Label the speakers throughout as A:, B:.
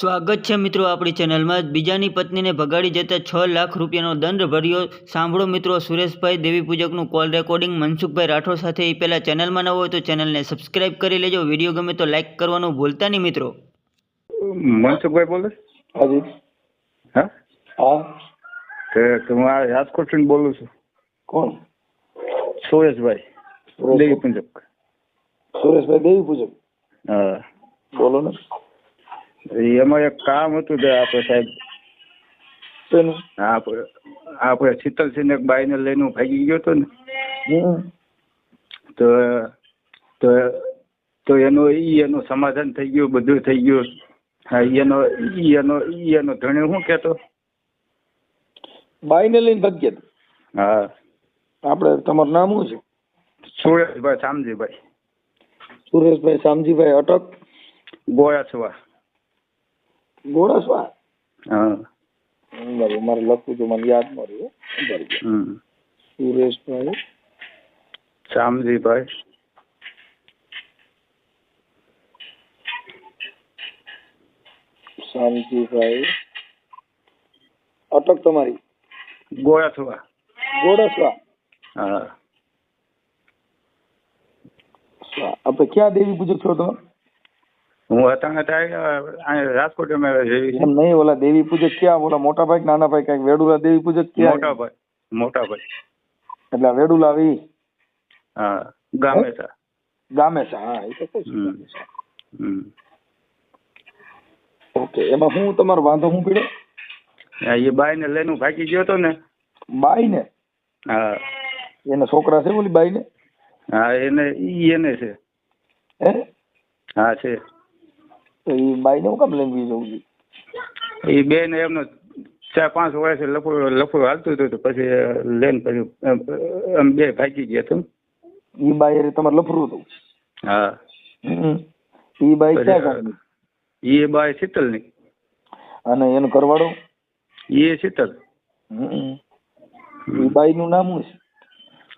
A: સ્વાગત છે મિત્રો આપણી ચેનલમાં. બીજાની પત્નીને ભગાડી જતા છ લાખ રૂપિયાનો દંડ ભર્યો. સાંભળો મિત્રો સુરેશભાઈ દેવી પૂજકનું કોલ રેકોર્ડિંગ મનસુખભાઈ રાઠોડ સાથે એ પહેલાં ચેનલમાં ન હોય તો ચેનલને સબસ્ક્રાઇબ કરી લેજો. વીડિયો ગમે તો લાઇક કરવાનું ભૂલતા નહીં મિત્રો.
B: મનસુખભાઈ બોલે?
C: હાજી.
B: હા?
C: હા.
B: તે હું આ રાજકોટથી બોલું છું.
C: કોણ?
B: સુરેશભાઈ
C: સુરેશ.
B: દેવી પૂજક
C: સુરેશભાઈ દેવી પૂજક
B: હા.
C: બોલો ને.
B: એમાં એક કામ હતું કે આપણે સાહેબ. આપણે શીતલસિંહ એક બાઈને લઈને ભાગી ગયો હતો ને. તો તો તો એનું ઈ એનું સમાધાન થઈ ગયું બધું થઈ ગયું. હા એનો ઈ એનો ઈ એનો ધણી શું કહેતો?
C: બાઈને લઈને ભાગ્યા તા.
B: હા.
C: આપણે તમારું નામ શું છે?
B: સુરેશભાઈ શામજીભાઈ.
C: સુરેશભાઈ શામજીભાઈ અટક?
B: ગોળાસવા.
C: ગોળાસવા
B: હા.
C: બરાબર મારે લખવું તો મને યાદ ન રહ્યું બરાબર સુરેશભાઈ.
B: શામજીભાઈ.
C: શામજીભાઈ. અટક તમારી.
B: ગોળાસવા
C: ગોળાસવા
B: હા.
C: આપણે ક્યાં દેવી પૂજક છો તમે
B: હું અહીંયા રાજકોટ અમે
C: એમ નહીં ઓલા દેવી પૂજક ક્યાં? ઓલા મોટા ભાઈ નાના ભાઈ કંઈક વેડુલા દેવી પૂજક ક્યાં?
B: મોટા ભાઈ મોટા ભાઈ.
C: એટલે વેડુલા આવી
B: હા ગામે છે.
C: ગામે છે હા એ તો. ઓકે એમાં હું તમારો વાંધો હું પીડ્યો
B: એ બાઈ ને લઈને ભાગી ગયો હતો ને.
C: બાઈ ને
B: હા.
C: એના છોકરા છે ઓલી બાઈ ને
B: હા એને ઈ એને છે.
C: હે?
B: હા છે.
C: તો એ બાઈ ને હું કામ લઈને જવું છું?
B: એ બેન એમનો ચાર પાંચ વર્ષ લફડું લફડું હાલતું હતું તો પછી લઈને પછી એમ બે ભાગી ગયા હતા
C: એ બાઈ તમારે લફરું હતું?
B: હા.
C: એ ઈ બાઈ ક્યાં ગામની
B: એ બાઈ શીતલની
C: અને એનો કરવાડો
B: એ શીતલ.
C: ઈ બાઈ નું નામ શું છે?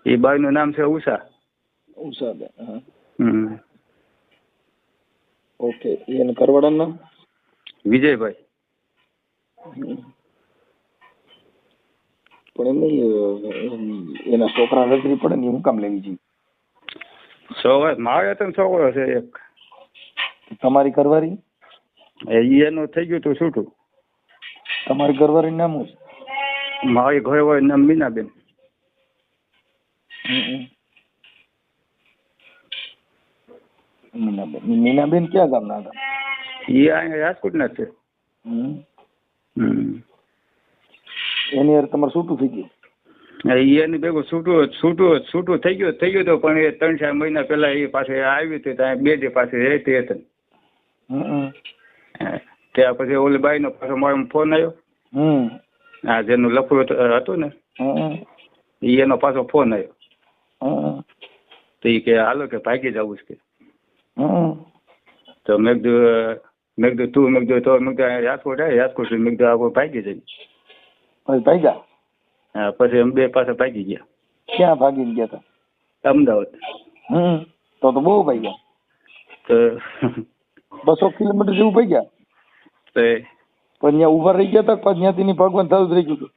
B: એ બાઈ નું નામ છે ઉષા.
C: ઉષા બેન
B: હમ.
C: ઓકે એના ઘરવાળાનું નામ?
B: વિજયભાઈ.
C: પણ એમ એના છોકરા નજરી પડે ને હું કામ લેવી જોઈએ.
B: છોકરા મારે તો છોકરો છે એક.
C: તમારી
B: કરવારી એનું થઈ ગયું તું છૂટું.
C: તમારી ઘરવાળી નામ શું?
B: મારી હોય નામ મીનાબેન.
C: હમ. મીનાબેન મીનાબેન ક્યાં ગામના હતા
B: એ અહીંયા રાજકોટના છે
C: હમ.
B: હમ.
C: એની યાર તમારે છૂટું થઈ ગયું
B: એની ભેગું છૂટું છૂટું છૂટું થઈ ગયું થઈ ગયું તો પણ એ ત્રણ ચાર મહિના પહેલા એ પાસે આવી હતી ત્યાં બે જે પાસે રહેતી હતી ત્યાં પછી ઓલી બાઈનો પાછો મારો ફોન આવ્યો
C: હમ.
B: હા જેનું લફડું હતું ને એનો પાછો ફોન આવ્યો
C: હમ.
B: તો એ કે હાલો કે ભાગી જવું છે. તો મેં કીધું મેં કીધું તું મેં કીધું તો મેં કીધું રાજકોટ આવે રાજકોટ મેં કીધું આપણે ભાગી જઈએ
C: પછી ભાગ્યા?
B: હા પછી અમે બે પાસે ભાગી ગયા.
C: ક્યાં ભાગી ગયા હતા
B: અમદાવાદ.
C: હમ. તો તો બહુ ભાગ્યા.
B: તો
C: બસો કિલોમીટર જેવું ભાગ્યા?
B: તો
C: પણ ત્યાં ઊભા રહી ગયા હતા પછી ત્યાંથી તેની ભગવાન થયું રહી ગયું હતું.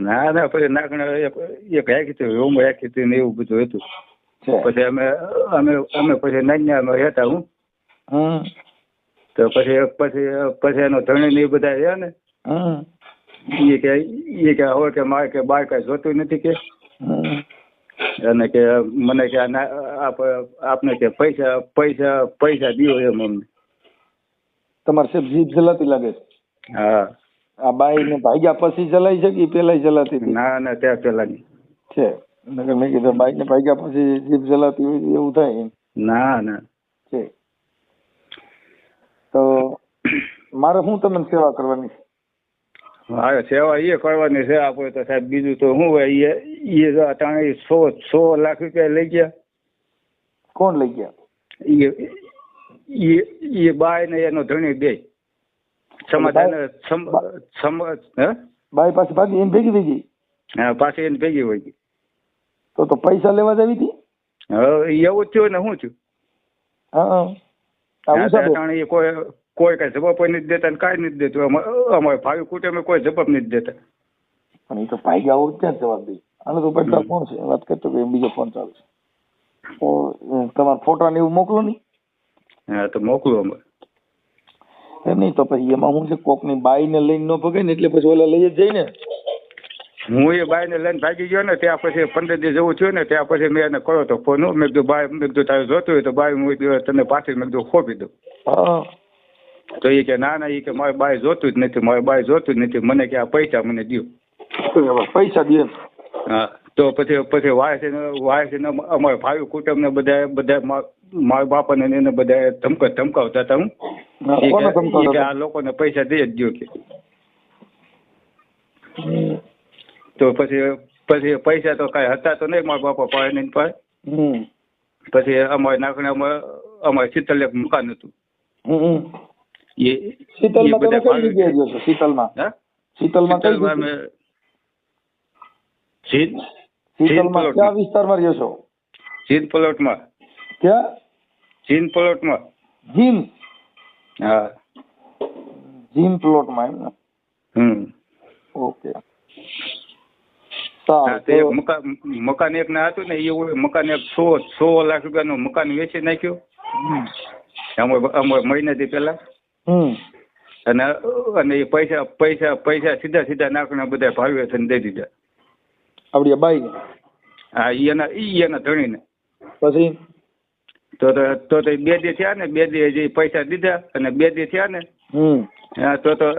B: ના ના પછી નાખણા એક રાખી હતી રૂમ હતી ને એવું બધું હતું. પછી અમે અમે અમે પછી નાન્યામાં રહેતા હું. તો પછી પછી પછી એનો ધણી ને એ બધા રહ્યા ને. એ કે એ કે હવે કે મારે કે બાર કાંઈ જોતું નથી કે. અને કે મને કે આપને કે પૈસા પૈસા પૈસા દીવો એમ અમને.
C: તમારે સાહેબ જીભ જલાતી લાગે છે?
B: હા.
C: આ બાઈ ને ભાગ્યા પછી જલાઈ છે કે પેલા જલાતી
B: ના ના ત્યાં પેલાની
C: છે. નકર મેં કીધું બાઈક ને ભાગ્યા પછી જીભ ચલાતી હોય એવું થાય
B: ના ના.
C: છે. તો મારે શું તમને સેવા કરવાની
B: હા સેવા એ કરવાની છે આપણે તો સાહેબ બીજું તો શું હોય એ અટાણે સો સો લાખ રૂપિયા લઈ ગયા.
C: કોણ લઈ ગયા?
B: એ એ બાય ને એનો ધણી બે. સમાધાન સમ સમ હે?
C: બાય પાસે ભાગી એને ભેગી ભેગી
B: હા પાછી એને ભેગી હોય ગઈ.
C: તો તો પૈસા લેવા જ આવી હતી?
B: હવે એવું જ થયું ને શું થયું?
C: હા આ
B: હા,
C: ઉષાબેન
B: અટાણે એ કોઈ કોઈ કઈ જવાબ નથી દેતા કાંઈ નથી દેતું. અમારે ભાઈ કુટુંબે કોઈ જવાબ નથી દેતા.
C: પણ એ તો ભાગ્યા આવું ક્યાં જવાબ દે? આને તો પડતા કોણ છે? વાત કરતો કે બીજો ફોન ચાલુ છે. તો તમારા ફોટા ને એવું મોકલો નહીં
B: હા તો મોકલું અમારે
C: એમ નહીં તો પછી એમાં હું છે? કોકની બાઈને લઈને ન ભગે ને એટલે પછી ઓલા લઈ જ જાય ને.
B: હું એ બાઈને લઈને ભાગી ગયો ને ત્યાં પછી પંદર દિવસ જેવું થયું ને ત્યાં પછી મેં એને કર્યો તો ફોન મેં કીધું બાય મેં કીધું તારે જોતું હોય તો બાય હું તને પાછી મેં કીધું ખોપી દઉં. તો એ કે ના ના. એ કે મારે બાય જોતું જ નથી મારે બાય જોતું જ નથી. મને કે આ પૈસા મને દો
C: પૈસા દે
B: હા. તો પછી પછી વાય છે અમારે વાય છે ને અમારા ભાઈ કુટુંબ ને બધા બધા મારા બાપા ને એને બધા ધમક ધમકાવતા હતા હું? આ લોકોને પૈસા દઈ જ દો કે. તો પછી પછી પૈસા તો કાંઈ હતા તો નહીં મારા બાપા પાસે નહીં પાસે પછી. અમારે નાખણે અમારે અમારે શીતલ એક મકાન હતું. એ
C: શીતલમાં તમે કઈ જગ્યાએ ગયો છો? શીતલમાં? શીતલમાં કઈ
B: અમે શીત
C: શીતલમાં કયા વિસ્તારમાં રહ્યો છો?
B: શીત પ્લોટમાં.
C: ક્યાં?
B: શીત પ્લોટમાં.
C: જીમ.
B: હા.
C: જીમ પ્લોટમાં એમ ને?
B: હમ.
C: ઓકે.
B: તે એક મકાન મકાન એક ના હતું ને એ મકાન એક સો સો લાખ રૂપિયાનું મકાન વેચી નાખ્યું.
C: મહિના
B: અમારે પેલા મહિનાથી પહેલા. અને અને એ પૈસા પૈસા પૈસા સીધા સીધા નાખીને બધા ભાવે થઈને દઈ દીધા.
C: આપડી બાઈ?
B: હા એના ઈ એના ધણીને.
C: પછી?
B: તો તો બે દી થયા ને બે દી જે પૈસા દીધા અને બે દી થયા ને. તો તો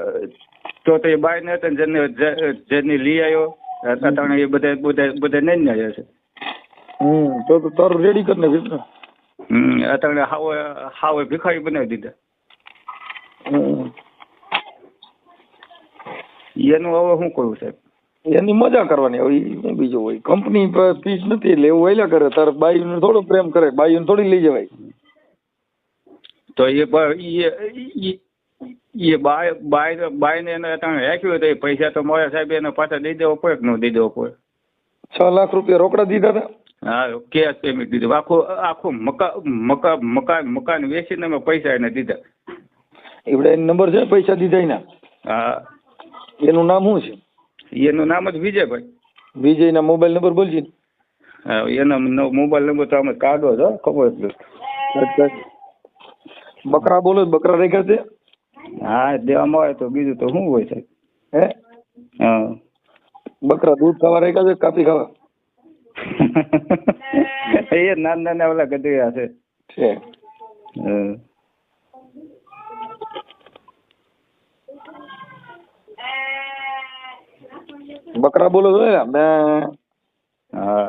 B: તો તો એ બાઈ ને જેને જે- જેને લઈ આવ્યો. અટાણે એ બધા બધા બધા નહીં ને છે.
C: હમ તો તો તારું રેડી કરી ને
B: હમ અટાણે હાવે હાવે ભિખારી બનાવી દીધા. એનું હવે શું કહ્યું સાહેબ?
C: એની મજા કરવાની. હવે શું બીજું હોય. કંપની ફીસ નથી એટલે એવું વહેલા કરે. તારે બાયુને થોડો પ્રેમ કરે. બાયુને થોડી લઈ જવાય.
B: તો એ ઈ બાય બાય બાયને એને તમે રાખ્યું તો એ પૈસા તો મારા સાહેબ એને પાછા દઈ દેવો પડે કે ન દઈ દેવો પડે?
C: છ લાખ રૂપિયા રોકડા દીધા હતા?
B: હા કેશ પેમેન્ટ દીધું. આખું આખું મકા મકા મકાન મકાન વેચીને અમે પૈસા એને દીધા.
C: એવડે નંબર છે પૈસા દીધા એના?
B: હા.
C: એનું નામ શું છે?
B: એનું નામ જ વિજયભાઈ.
C: વિજયના મોબાઈલ નંબર બોલજી
B: હા એનો મોબાઈલ નંબર તો અમે કાઢો છો ખબર
C: બકરા બોલો બકરા રેખા છે.
B: હા દેવામાં આવે તો બીજું તો શું હોય સાહેબ?
C: હે?
B: હા.
C: બકરા દૂધ ખાવા રાખ્યા છે કાપી ખાવા?
B: એ નાના નાના ઓલા ગધેડા છે.
C: છે.
B: હા.
C: બકરા બોલો છો ને? બે.
B: હા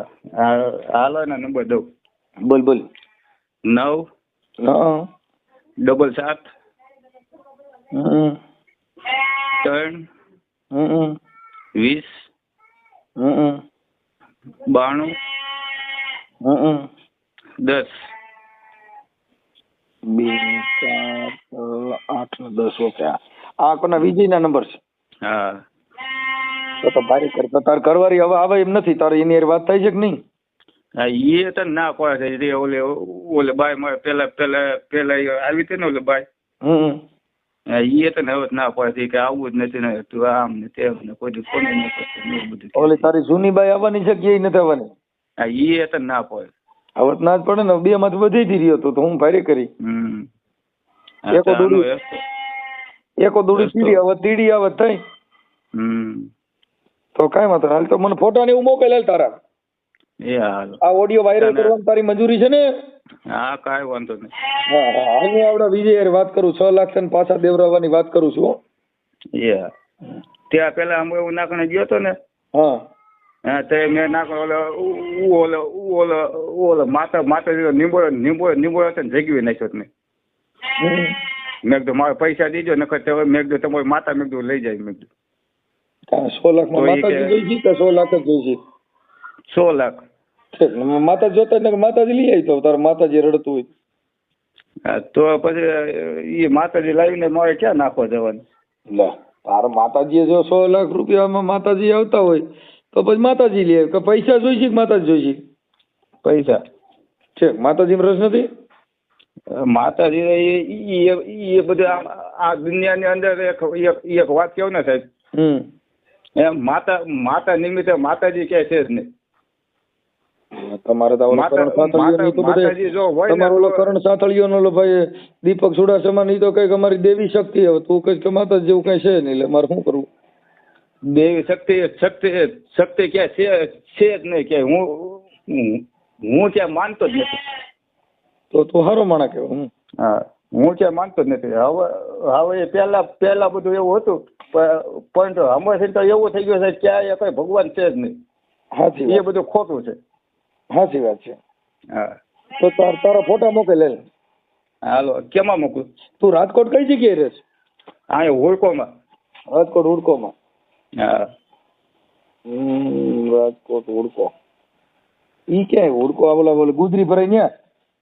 B: હાલો એના નંબર દઉં.
C: બોલ બોલ.
B: નવ. ડબલ સાત. ત્રણ.
C: હમ.
B: વીસ.
C: હમ.
B: બાણું.
C: હમ.
B: દસ.
C: બે ચાર આઠ ને દસ ઓકે આ કોના વિજયના નંબર છે?
B: હા.
C: તો તો ભારી કર તાર કરવારી હવે આવે એમ નથી. તારે એની વાત થઈ છે કે નહીં?
B: હા એ તો ના પડે છે ઓલે ઓલે બાય મારે પેલા પેલા પેલા આવી હતી ને ઓલે બાય.
C: હમ.
B: એ તો હવે ના પડે. કે આવું જ નથી ને તું આમ ને તેમ ને કોઈ ફોન નહીં કરતો ને એવું બધું
C: ઓલી તારી જૂની બાઈ આવવાની છે કે એ નથી આવવાની?
B: હા એ તો ના પડે.
C: હવે ના જ પડે ને બે માંથી બધી થી રહ્યો તો તો હું ભારે કરી. એકો દોડી. એકો દોડી તીડી આવત તીડી થઈ તો કઈ વાંધો હાલ તો મને ફોટા ને એવું મોકલે તારા.
B: એ હાલ.
C: આ ઓડિયો વાયરલ. કરવાની તારી મંજૂરી છે ને?
B: હા કાંઈ વાંધો નહીં.
C: હા હા આવડા વિજય હારે વાત કરું છ લાખ ને પાછા દેવરાવાની વાત કરું છું
B: એ ત્યાં પેલા અમે એવું નાખણે ગયો તો ને?
C: હા.
B: હા તે મેં નાખો ઓલો ઉ- ઓલો ઓલો ઓલો માતા માતા નીંબો નીંબો નીંબો હતો ને જગવી નાખ્યો જ મેં. કીધું મારે પૈસા દીજો નકર તો હવે મેં કીધું તમારી માતા મેં કીધું લઈ જાય મેં કીધું.
C: સો
B: લાખમાં
C: માતાજી જોઈ છે કે સો લાખ જ જોઈ છે?
B: સો લાખ.
C: ઠીક. માતા જોતા ને માતાજી લઈ આવી તો તારે માતાજી રડતું હોય.
B: તો પછી એ માતાજી લાવીને મારે ક્યાં નાખવા જવાનું?
C: લે તારે માતાજીએ જો સો લાખ રૂપિયામાં માતાજી આવતા હોય તો પછી માતાજી લે. કે પૈસા જોઈશે કે માતાજી જોઈશે?
B: પૈસા.
C: છે માતાજી રસ નથી?
B: માતાજી એ બધું આ દુનિયાની અંદર એક એક વાત કેવું ને સાહેબ?
C: હમ.
B: એમ માતા માતા નિમિત્તે માતાજી ક્યાંય છે જ નહીં.
C: તમારે તો ઓલો કરણ સાતળિયો તો બધે તમારો ઓલો કરણ નો ભાઈ દીપક સુડાસમા ની તો કંઈક અમારી દેવી શક્તિ હવે તું કઈ કે માતા જેવું કઈ છે નહીં એટલે મારે શું કરવું?
B: દેવી શક્તિ શક્તિ શક્તિ ક્યાંય છે છે જ નહીં કે હું હું- ક્યાં માનતો જ નથી.
C: તો તું હારો માણા કેવો
B: હા. હું ક્યાં માનતો જ નથી. હવે હવે એ પહેલા પહેલા બધું એવું હતું પણ હમણાં તો એવું થઈ ગયું છે ક્યાં ક્યાંય કઈ ભગવાન છે જ નહીં. એ બધું ખોટું છે.
C: સાચી વાત છે.
B: હા.
C: તો તાર તારા ફોટા મોકલી લે
B: હાલો કેમાં મોકલું?
C: તું રાજકોટ કઈ જગ્યાએ રહે છે?
B: હા હુડકોમાં.
C: રાજકોટ હુડકોમાં.
B: હા.
C: હમ રાજકોટ હુડકો. ઈ ક્યાંય હુડકો આવલા બોલા ગુજરી ભરાઈ ન્યા?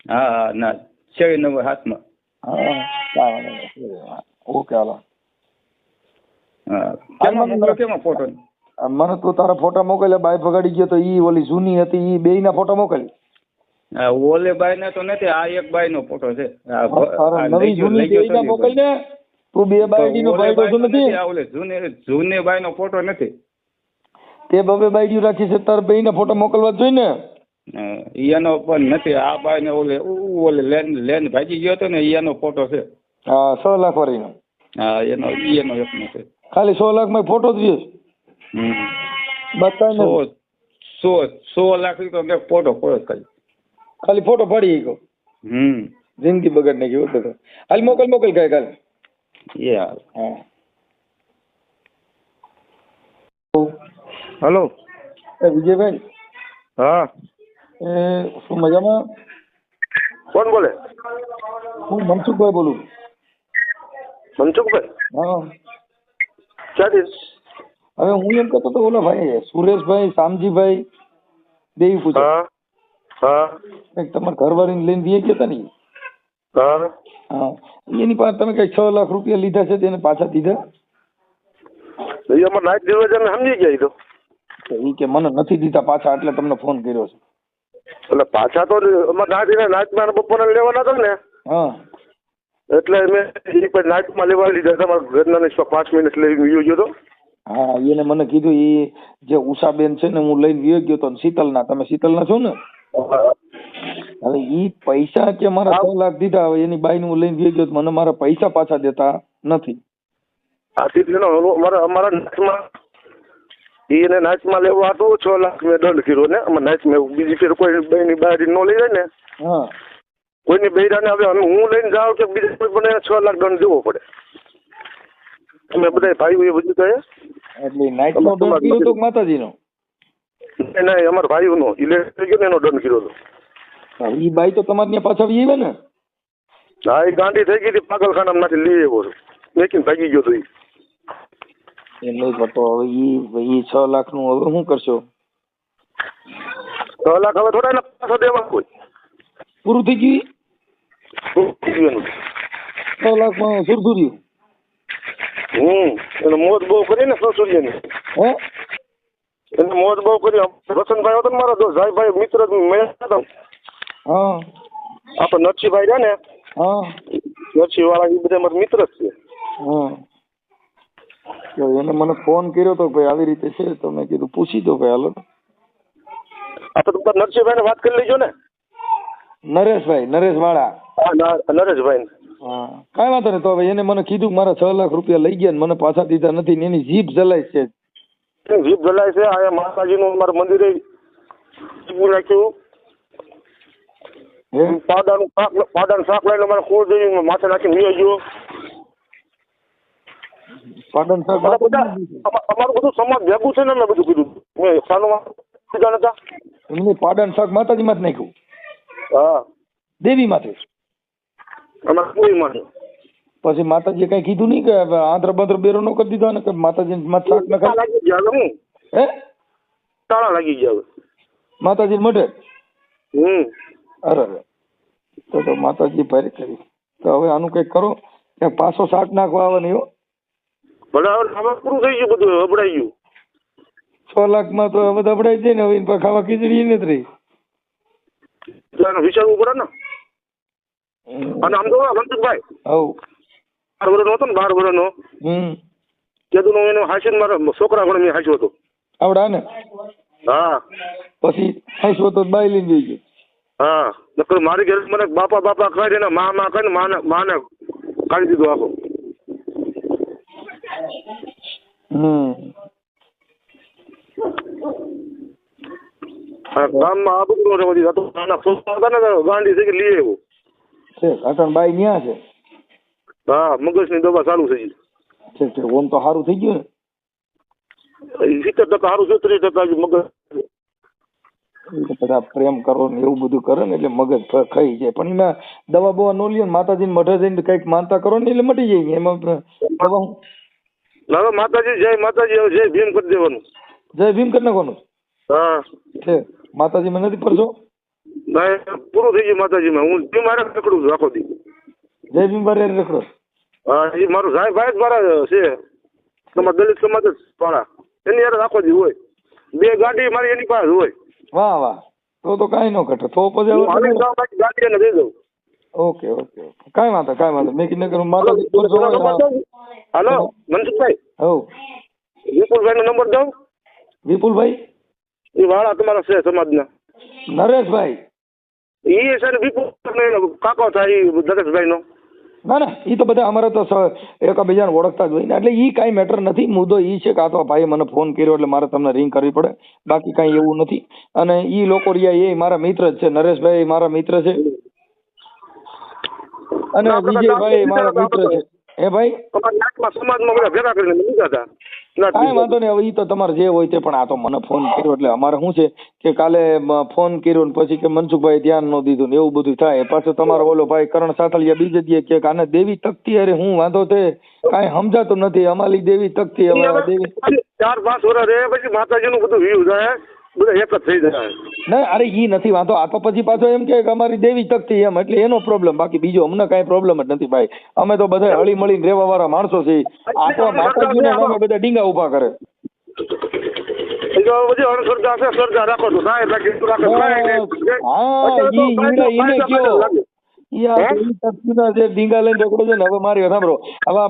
B: હા હા ના છેવી નંબર હાથમાં.
C: હા ઓકે હાલો.
B: હા. કેમાં મોકલો કેમાં ફોટો?
C: મને તું તારા ફોટા મોકલ્યા બાઈ ભગાડી ગયો તો ઈ ઓલી જૂની હતી ઈ બે ના ફોટા મોકલ
B: ઓલે બાઈ ને તો નથી આ એક બાઈ નો ફોટો છે.
C: નવી જૂની
B: લઈ
C: ના મોકલ ને તું બે બાઈડી નો ફોટો તો નથી?
B: ઓલે જૂને જૂને બાઈ નો ફોટો નથી.
C: તે બબે બાયડી રાખી છે તાર બેય ના ફોટા મોકલવા જોઈ જોઈએ ને
B: એનો પણ નથી આ બાઈ ને ઓલે ઓલે લેન લેન ભાગી ગયો હતો ને એનો ફોટો છે.
C: હા સો લાખ વાળીનો.
B: હા એનો ઈ એનો એક નો છે.
C: ખાલી સો લાખમાં ફોટો જ રહ્યો
B: હમ.
C: બતાય
B: સો સો સો લાખ રૂપિયા મેં ફોટો પડ્યો ખાલી.
C: ખાલી ફોટો ફાડી ગયો.
B: હમ.
C: જિંદગી બગડ નાખી તો હાલ મોકલ મોકલ કાંઈ કાલ
B: એ હાલ.
C: હા.
B: હલો.
C: એ વિજયભાઈ?
B: હા.
C: એ શું મજામાં?
D: કોણ બોલે?
C: હું મનસુખભાઈ બોલું.
D: મનસુખભાઈ?
C: હા.
D: ક્યાંથી?
C: હવે હું એમ કહેતો તો ઓલા ભાઈ સુરેશભાઈ શામજીભાઈ દેવી પૂજા
D: હા.
C: તમારા ઘરવાળીને લઈને વીએ ગયા હતા ને?
D: હા.
C: એની પાસે તમે કઈ છ લાખ રૂપિયા લીધા છે તેને પાછા દીધા?
D: એ અમારે નાઇટ ડિવિઝન સમજી ગયા તો.
C: એ કે મને નથી દીધા પાછા એટલે તમને ફોન કર્યો છે.
D: એટલે પાછા તો અમારે નાઇટ નાઇટમાં બપોરે લેવાના હતા ને.
C: હા.
D: એટલે મેં એ માં લેવા લીધા તમારા ઘરના પાંચ મિનિટ લઈ ગયો તો.
C: હા એને મને કીધું એ જે ઉષાબેન છે ને હું લઈને વિયો ગયો તો શીતલના. તમે શીતલના છો ને? હવે ઈ પૈસા કે મારા છ લાખ દીધા હવે એની બાઈ હું લઈને ગયો તો મને મારા પૈસા પાછા દેતા નથી.
D: એને નાચમાં લેવા હતો છ લાખ મેં દંડ કર્યો ને? અમારે મેં બીજી ફેર કોઈ બેની બહાર નો લઈ જાય ને?
C: હા.
D: કોઈની બૈરાને હવે અમે હું લઈને જાઉં કે બીજા કોઈ પણ છ લાખ દંડ દેવો પડે? અમે બધા ભાઈઓ એ બધું કહે.
C: એટલે નાઇટ નો દંડ કર્યો તો કે માતાજીનો.
D: નહીં અમારા ભાઈઓનો ઇલેક્ટ્રિક ગયો એનો દંડ કર્યો હતો
C: ઈ બાઈ તો તમારી ત્યાં પાછા આવી ને?
D: હા એ ગાંડી થઈ ગઈ હતી પાગલખાનામાંથી લઈ આવ્યો છું. મેકીને ભાગી ગયો તો ઈ.
C: એટલે જ તો હવે ઈ ઈ છ લાખનું હવે શું કરશો?
D: છ લાખ હવે થોડા એના પાછો દેવા કોઈ
C: પૂરું થઈ ગયું? છ લાખમાં સુરસુર્યું
D: હમ. એને મોત બહુ કરી ને સસુરિયાની
C: હે?
D: એને મોત બહુ કરી વસંતભાઈ હતો ને મારો દોસ્ત. ભાઈ મિત્ર જ મેં હતો.
C: હા?
D: આપણે નરસિંહભાઈ રહ્યા ને
C: હા?
D: નરસિંહ વાળા એ બધા મારા મિત્ર જ છે.
C: હા. એને મને ફોન કર્યો તો ભાઈ આવી રીતે છે તો મેં કીધું પૂછી દો ભાઈ હાલો.
D: આપણે તો નરસિંહભાઈ ને વાત કરી લેજો ને.
C: નરેશભાઈ નરેશ વાળા
D: હા નરેશભાઈ
C: હા. કાંઈ વાંધો નહીં. તો હવે એને મને કીધું મારા છ લાખ રૂપિયા લઈ ગયા ને મને પાછા દીધા નથી ને એની જીભ જલાય છે.
D: જીપ જલાય છે. આ માતાજીનું મારું મંદિરે ઊભું રાખ્યું
C: હે?
D: પાડાનું શાક પાડાનું શાક લઈને મારે ખોળ જઈને માથે નાખીને લઈ ગયો.
C: પાટણ
D: શાક અમારું બધું સમાજ ભેગું છે ને મેં બધું કીધું. મેં સાનું કીધા નતા.
C: એમને પાટણ શાક માતાજી માં નાખ્યું.
D: હા.
C: દેવી માથે
D: અમારે કોઈ માટે
C: પછી માતાજી કઈ કીધું નહીં કે આંધ્ર બાંધ્ર બેરો નો કરી દીધો ને કે માતાજી માં ન
D: લાગી ગયા હું?
C: હે?
D: તાળા લાગી ગયા
C: માતાજી મઢે?
D: હમ.
C: અરે અરે તો તો માતાજી ભારે કરી. તો હવે આનું કંઈક કરો. કે પાછો શાક નાખવા આવે નહીં
D: ભલે હવે પૂરું થઈ ગયું બધું અબડાઈ ગયું.
C: છ લાખમાં તો હવે દબડાઈ જાય ને હવે ખાવા ખીચડી નથી રહી.
D: વિચારવું પડે ને. અને આમ તો મનસુખભાઈ
C: હવ
D: બાર વર્ષનો હતો ને બાર વર્ષનો.
C: હમ.
D: હું એને હાંસીને મારા છોકરા પણ મેં હાસ્યું હતો.
C: આવડા ને?
D: હા.
C: પછી હાસ્યું તો બાઈ લઈને જઈ ગયો.
D: હા. નકર મારી ઘેર મને બાપા બાપા કહે ને મા મા કહે ને માને માને કાઢી દીધો આખો.
C: હમ.
D: ગામમાં આ બધું નાના છોકરા હતા ને ગાંડી થઈ ગઈ લઈ આવ્યો.
C: છે કાટણ બાઈ ન્યા છે.
D: હા મગજની દવા ચાલુ થઈ
C: છે છે ઓમ તો સારું થઈ ગયું ને?
D: સિત્તેર ટકા સારું છે ત્રીસ ટકા મગજ.
C: બધા પ્રેમ કરો ને એવું બધું કરે ને એટલે મગજ ખાઈ જાય. પણ એમાં દવા બવા નો લ્યો ને માતાજીને મઠે જઈને કંઈક માનતા કરો ને એટલે મટી જાય. એમાં દવા
D: ના માતાજી જય માતાજી જય ભીમ કરી દેવાનું.
C: જય ભીમ કરી નાખવાનું?
D: હા.
C: છે માતાજી મને નથી પડશો?
D: ના પૂરું થઈ ગયું માતાજીમાં હું ભીમ મારે રખડું છું આખો દી.
C: જય ભીમ બારે રખડો.
D: હા એ મારું સાહેબ ભાઈ જ મારા છે. તમારા દલિત સમાજ જ વાળા. એની યાર આખો દી હોય. બે ગાડી મારી એની પાસે હોય.
C: વાહ વાહ. તો તો કાંઈ ન ઘટે. તો પછી
D: ગાડી એને દઈ દઉં.
C: ઓકે ઓકે કાંઈ વાંધો કાંઈ વાંધો. મેં કીધું કે માતાજી.
D: હાલો મનસુખભાઈ.
C: હવ
D: વિપુલભાઈ નો નંબર દઉં?
C: વિપુલભાઈ?
D: એ વાળા તમારા છે સમાજના.
C: નરેશભાઈ.
D: એ વિપુલ કાકો થાય નરેશભાઈ નો
C: ના ના એ તો બધા અમારે તો એકબીજાને ઓળખતા જ હોય ને. એટલે એ કાંઈ મેટર નથી મુદ્દો એ છે કે આ તો ભાઈએ મને ફોન કર્યો એટલે મારે તમને રિંગ કરવી પડે. બાકી કાંઈ એવું નથી. અને એ લોકો રહ્યા એ મારા મિત્ર જ છે નરેશભાઈ મારા મિત્ર છે. અને વિજયભાઈ મારા મિત્ર છે. હે ભાઈ?
D: અમારા નાટમાં સમાજમાં બધા ભેગા કરીને મૂક્યા હતા
C: કાંઈ વાંધો નહીં હવે એ તો તમારે જે હોય તે પણ આ તો મને ફોન કર્યો એટલે અમારે શું છે કે કાલે ફોન કર્યો ને પછી કે મનસુખભાઈ ધ્યાન ન દીધું ને એવું બધું થાય. પાછો તમારો ઓલો ભાઈ કરણ સાતલિયા બીજે દીએ કે આને દેવી તકતી અરે હું વાંધો તે કાંઈ સમજાતું નથી. અમારી દેવી તકતી હવે દેવી
D: ચાર પાંચ વર્ષ રહે પછી માતાજીનું બધું વ્યૂ જાય બધા એક જ થઈ જાય.
C: ના અરે ઈ નથી વાંધો. આ તો પછી પાછો એમ કે અમારી દેવી તકતી એમ એટલે એનો પ્રોબ્લેમ બાકી બીજો અમને કાંઈ પ્રોબ્લેમ જ નથી ભાઈ. અમે તો બધા હળી મળીને રહેવા વાળા માણસો છીએ. આ તો માતાજીના નામે બધા ડીંગા ઊભા કરે.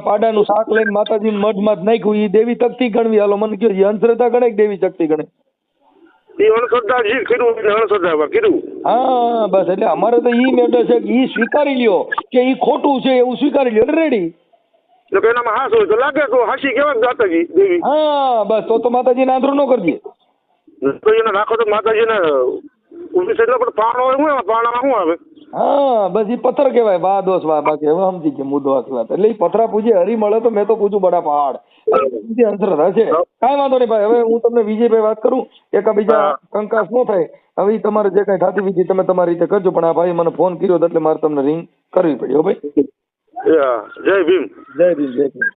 C: પાડાનું શાક લઈને માતાજી મઢમાં નાખ્યું એ દેવી તકતી ગણવી. હાલો મને કયો અંધશ્રદ્ધા ગણે દેવી શક્તિ ગણે
D: એ અણશ્રદ્ધા જે કર્યું એને અણશ્રદ્ધા પર
C: હા બસ એટલે અમારે તો ઈ મેટર છે કે ઈ સ્વીકારી લ્યો કે ઈ ખોટું છે એવું સ્વીકારી લ્યો રેડી
D: એટલે એનામાં હાસ હોય તો લાગે તો હાસી કેવાય માતાજી દેવી.
C: હા બસ તો તો માતાજીને આંધળું ન કરજે
D: તો એને રાખો તો માતાજીને ઊભી સાઈડ પણ પાણો હોય હું પાણામાં શું આવે?
C: હા બસ એ પથ્થર કહેવાય વાહ દોષ વાહ બાકી હવે સમજી ગયા મુદ્દો આખી વાત. એટલે એ પથરા પૂજે હરી મળે તો મેં તો પૂછું બડા પહાડ. અંતર છે કાંઈ વાંધો નહીં ભાઈ હવે હું તમને વિજયભાઈ વાત કરું એક
D: બીજા
C: કંકાસ ન થાય. હવે તમારે જે કઈ થતી વિધિ તમે તમારી રીતે કરજો પણ આ ભાઈ મને ફોન કર્યો એટલે મારે તમને રિંગ કરવી પડી હો ભાઈ.
D: જય ભીમ.
C: જય ભીમ જય ભીમ.